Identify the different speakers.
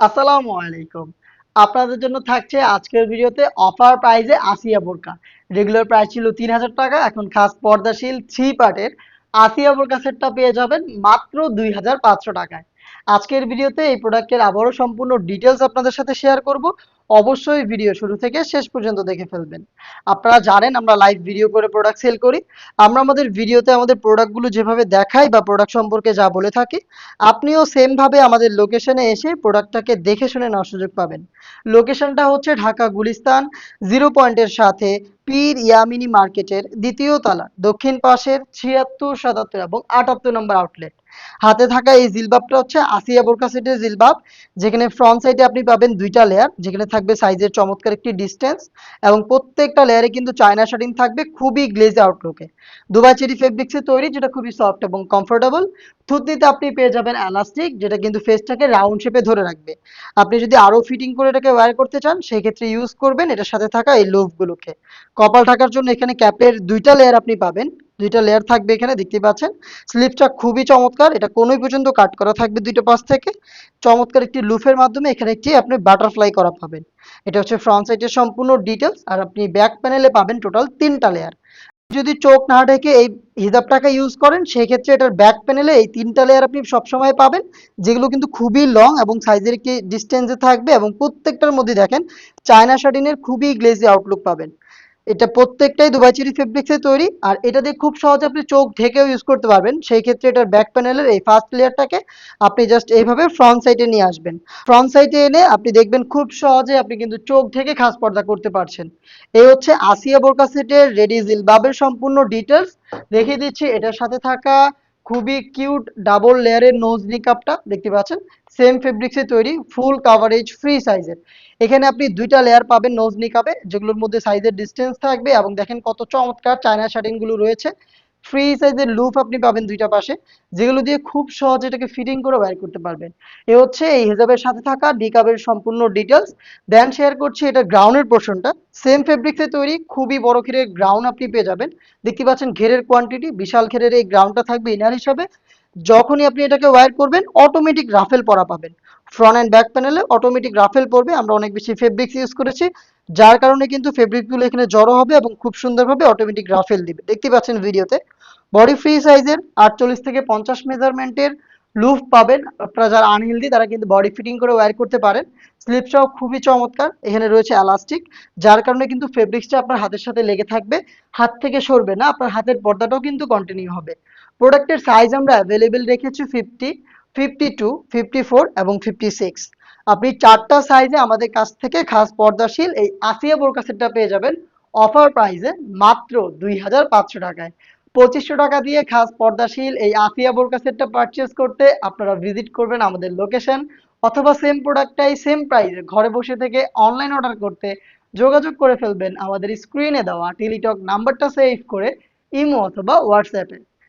Speaker 1: আসসালামু আলাইকুম। আপনাদের জন্য থাকছে আজকের ভিডিওতে অফার প্রাইজে আসিয়া বোরকা। রেগুলার প্রাইস ছিল তিন হাজার টাকা, এখন খাস পর্দাশীল থ্রি পার্টের আসিয়া বোরকা সেটটা পেয়ে যাবেন মাত্র দুই হাজার পাঁচশো টাকায়। আজকের ভিডিওতে এই প্রোডাক্টের আবারও সম্পূর্ণ ডিটেলস আপনাদের সাথে শেয়ার করব। অবশ্যই ভিডিও শুরু থেকে শেষ পর্যন্ত দেখে ফেলবেন। আপনারা জানেন আমরা লাইভ ভিডিও করে প্রোডাক্ট সেল করি। আমরা আমাদের ভিডিওতে আমাদের প্রোডাক্টগুলো যেভাবে দেখাই বা প্রোডাক্ট সম্পর্কে যা বলে থাকি, আপনিও সেম ভাবে আমাদের লোকেশনে এসে প্রোডাক্টটাকে দেখে শুনে নেওয়ার সুযোগ পাবেন। লোকেশনটা হচ্ছে ঢাকা গুলিস্তান জিরো পয়েন্টের সাথে পীর ইয়ামিনী মার্কেটের দ্বিতীয় তালা, দক্ষিণ পাশের ছিয়াত্তর, সাতাত্তর এবং আটাত্তর নম্বর আউটলেট হাতে থাকা এই জিলবাবটা হচ্ছে আসিয়া বোরকা সেটের জিলবাব, যেখানে ফ্রন্ট সাইডে আপনি পাবেন দুইটা লেয়ার যেখানে থাকবে সাইজের চমৎকার একটি ডিস্টেন্স এবং প্রত্যেকটা লেয়ারে কিন্তু চায়না শাটিং থাকবে খুবই গ্লেজ আউটলুকে দুবাই চেরি ফেব্রিক্সে তৈরি, যেটা খুবই সফট এবং কমফোর্টেবল থুতনিতে আপনি পেয়ে যাবেন এলাস্টিক যেটা কিন্তু ফেসটাকে রাউন্ড শেপে ধরে রাখবে। আপনি যদি আরও ফিটিং করে এটাকে ওয়্যার করতে চান সেই ক্ষেত্রে ইউজ করবেন এটার সাথে থাকা এই লোভগুলোকে কপাল ঢাকার জন্য এখানে ক্যাপের দুইটা লেয়ার আপনি পাবেন। দুইটা লেয়ার থাকবে এখানে দেখতে পাচ্ছেন। স্লিপটা খুবই চমৎকার, এটা কোনোই পর্যন্ত কাট করা থাকবে দুইটা পাশ থেকে। চমৎকার একটি লুফের মাধ্যমে এখানে একটি আপনি বাটারফ্লাই করা পাবেন। এটা হচ্ছে ফ্রন্ট সাইডের সম্পূর্ণ ডিটেলস আর আপনি ব্যাক প্যানেলে পাবেন টোটাল তিনটা লেয়ার যদি চোখ না ঢেকে এই হিজাবটাকে ইউজ করেন সেই ক্ষেত্রে এটার ব্যাক প্যানেলে এই তিনটা লেয়ার আপনি সবসময় পাবেন। যেগুলো কিন্তু খুবই লং এবং সাইজের একটি ডিস্টেন্সে থাকবে এবং প্রত্যেকটার মধ্যে দেখেন চায়না শাটিনের খুবই গ্লেজি আউটলুক পাবেন। এটা প্রত্যেকটাই দুবাই চেরি ফেব্রিক্সে তৈরি, আর এটা দিয়ে খুব সহজে আপনি চোখ ঢেকেও ইউজ করতে পারবেন। সেই ক্ষেত্রে এটার ব্যাক প্যানেলের এই ফার্স্ট লেয়ারটাকে আপনি জাস্ট এইভাবে ফ্রন্ট সাইডে নিয়ে আসবেন। ফ্রন্ট সাইডে এনে আপনি দেখবেন খুব সহজে আপনি কিন্তু চোখ ঢেকে খাস পর্দা করতে পারছেন। এই হচ্ছে আসিয়া বোরকা সেটের রেডি জিলবাবের সম্পূর্ণ ডিটেলস দেখিয়ে দিচ্ছি, এটার সাথে থাকা খুবই কিউট ডাবল লেয়ারের নোজ নিকাপটা দেখতে পাচ্ছেন। সেম ফেব্রিক্সে তৈরি ফুল কাভারেজ ফ্রি সাইজের এখানে আপনি দুইটা লেয়ার পাবেন নোজ নিকাপে যেগুলোর মধ্যে সাইজের ডিস্টেন্স থাকবে এবং দেখেন কত চমৎকার চায়না শার্টিংগুলো গুলো রয়েছে। ফ্রি সাইজের লুপ আপনি পাবেন দুইটা পাশে, যেগুলো দিয়ে খুব সহজে এটাকে ফিটিং করে বাইর করতে পারবেন। এ হচ্ছে এই হিজাবের সাথে থাকা ডিকাবের সম্পূর্ণ ডিটেলস দেন শেয়ার করছি এটা গ্রাউন্ডের পোর্শনটা সেম ফেব্রিক্সে তৈরি, খুবই বড় ঘেরের গ্রাউন্ড আপনি পেয়ে যাবেন। দেখতে পাচ্ছেন ঘেরের কোয়ান্টিটি বিশাল ঘেরের এই গ্রাউন্ডটা থাকবে ইনার হিসাবে। যখনই আপনি এটাকে ওয়্যার করবেন অটোমেটিক রাফেল পরা পাবেন। ফ্রন্ট অ্যান্ড ব্যাক প্যানেলে অটোমেটিক রাফেল পড়বে আমরা অনেক বেশি ফেব্রিক্স ইউজ করেছি। যার কারণে কিন্তু ফেব্রিকগুলো এখানে জড়ো হবে এবং খুব সুন্দরভাবে অটোমেটিক রাফেল দিবে। দেখতে পাচ্ছেন ভিডিওতে। বডি ফ্রি সাইজের আটচল্লিশ থেকে পঞ্চাশ মেজারমেন্টের লুফ পাবেন। আপনারা যারা আনহেলদি তারা কিন্তু বডি ফিটিং করে ওয়্যার করতে পারেন। স্লিপসটাও খুবই চমৎকার। এখানে রয়েছে এলাস্টিক যার কারণে কিন্তু ফেব্রিক্সটা আপনার হাতের সাথে লেগে থাকবে। হাত থেকে সরবে না, আপনার হাতের পর্দাটাও কিন্তু কন্টিনিউ হবে। প্রোডাক্টের সাইজ আমরা অ্যাভেলেবেল রেখেছি fifty fifty two fifty four এবং ফিফটি সিক্স আপনি চারটা সাইজে আমাদের কাছ থেকে খাস পর্দাশীল এই আসিয়া বোরকা সেটটা পেয়ে যাবেন। অফার প্রাইসে মাত্র দুই হাজার পাঁচশো টাকায়। পঁচিশশো টাকা দিয়ে খাস পর্দাশীল এই আসিয়া বোরকা সেটটা পারচেস করতে আপনারা ভিজিট করবেন আমাদের লোকেশন অথবা সেম প্রোডাক্টটাই সেম প্রাইসে ঘরে বসে থেকে অনলাইন অর্ডার করতে যোগাযোগ করে ফেলবেন। আমাদের স্ক্রিনে দেওয়া টেলিটক নাম্বারটা সেভ করে ইমো অথবা হোয়াটসঅ্যাপে